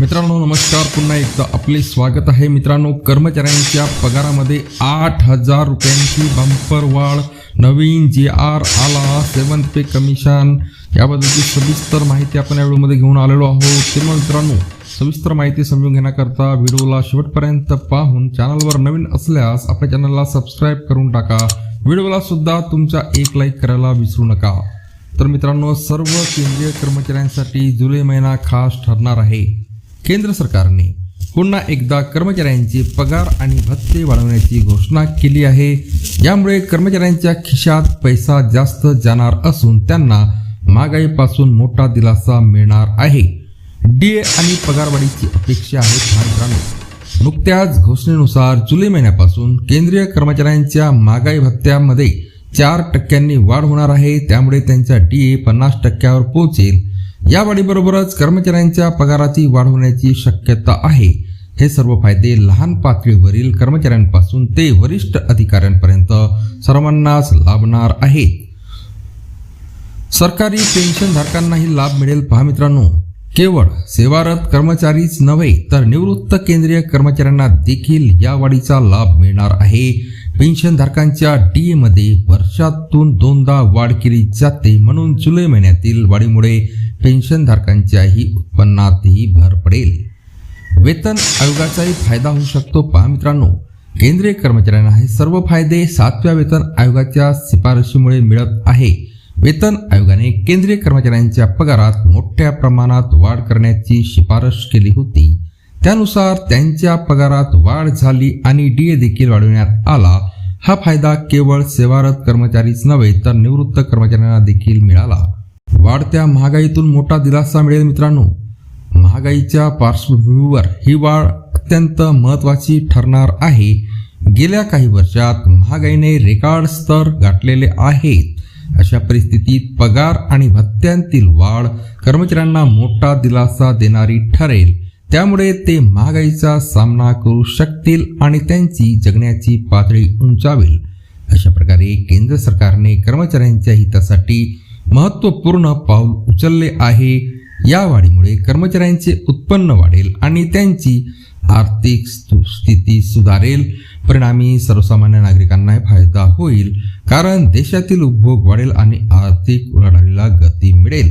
मित्रांनो नमस्कार. पुन्हा एकदा आपले स्वागत आहे. मित्रांनो कर्मचाऱ्यांच्या पगारामध्ये आठ हजार रुपयांची बंपर वाढ. नवीन जी आर आला. सेवन्थ पे कमिशन याबद्दलची सविस्तर माहिती आपण या व्हिडिओमध्ये घेऊन आलेलो आहोत. तेव्हा मित्रांनो सविस्तर माहिती समजून घेण्याकरता व्हिडिओला शेवटपर्यंत पाहून चॅनलवर नवीन असल्यास आपल्या चॅनलला सबस्क्राईब करून टाका. व्हिडिओला सुद्धा तुमचा एक लाईक करायला विसरू नका. तर मित्रांनो सर्व केंद्रीय कर्मचाऱ्यांसाठी जुलै महिना खास ठरणार आहे. केंद्र सरकारने पुन्हा एकदा कर्मचाऱ्यांचे पगार आणि भत्ते वाढवण्याची घोषणा केली आहे. यामुळे कर्मचाऱ्यांच्या खिशात पैसा जास्त जाणार असून त्यांना महागाईपासून मोठा दिलासा मिळणार आहे. डीए आणि पगारवाढीची अपेक्षा आहे हा मित्रांनो नुकत्याच घोषणेनुसार जुलै महिन्यापासून केंद्रीय कर्मचाऱ्यांच्या महागाई भत्त्यामध्ये चार टक्क्यांनी वाढ होणार आहे. त्यामुळे त्यांचा डीए पन्नास टक्क्यावर पोहोचेल. या वाढीबरोबरच कर्मचाऱ्यांच्या पगाराची वाढ होण्याची शक्यता आहे. हे सर्व फायदे लहान पातळीवरील कर्मचाऱ्यांपासून ते वरिष्ठ अधिकाऱ्यांपर्यंत सर्वांनाच लाभणार आहेत. सरकारी पेन्शनधारकांनाही लाभ मिळेल पहा मित्रांनो. केवळ सेवारत कर्मचारीच नव्हे तर निवृत्त केंद्रीय कर्मचाऱ्यांना देखील या वाढीचा लाभ मिळणार आहे. पेन्शनधारकांच्या डी एमध्ये वर्षातून दोनदा वाढ केली जाते. म्हणून जुलै महिन्यातील वाढीमुळे पेन्शनधारकांच्याही उत्पन्नातही भर पडेल. वेतन आयोगाचाही फायदा होऊ शकतो. पहा मित्रांनो केंद्रीय कर्मचाऱ्यांना हे सर्व फायदे सातव्या वेतन आयोगाच्या शिफारशीमुळे मिळत आहे. वेतन आयोगाने केंद्रीय कर्मचाऱ्यांच्या पगारात मोठ्या प्रमाणात वाढ करण्याची शिफारस केली होती. त्यानुसार त्यांच्या पगारात वाढ झाली आणि डीए देखील वाढवण्यात आला. हा फायदा केवळ सेवारत कर्मचारीच नव्हे तर निवृत्त कर्मचाऱ्यांना देखील मिळाला. वाढत्या महागाईतून मोठा दिलासा मिळेल मित्रांनो. महागाईच्या पार्श्वभूमीवर ही वाढ अत्यंत महत्त्वाची ठरणार आहे. गेल्या काही वर्षात महागाईने रेकॉर्ड स्तर गाठलेले आहेत. अशा परिस्थितीत पगार आणि भत्त्यांतील वाढ कर्मचाऱ्यांना मोठा दिलासा देणारी ठरेल. त्यामुळे ते महागाईचा सामना करू शकतील आणि त्यांची जगण्याची पातळी उंचावेल. अशा प्रकारे केंद्र सरकारने कर्मचाऱ्यांच्या हितासाठी महत्त्वपूर्ण पाऊल उचलले आहे. या वाढीमुळे कर्मचाऱ्यांचे उत्पन्न वाढेल आणि त्यांची आर्थिक स्थिती सुधारेल. परिणामी सर्वसामान्य नागरिकांना फायदा होईल कारण देशातील उपभोग वाढेल आणि आर्थिक उलाढालीला गती मिळेल.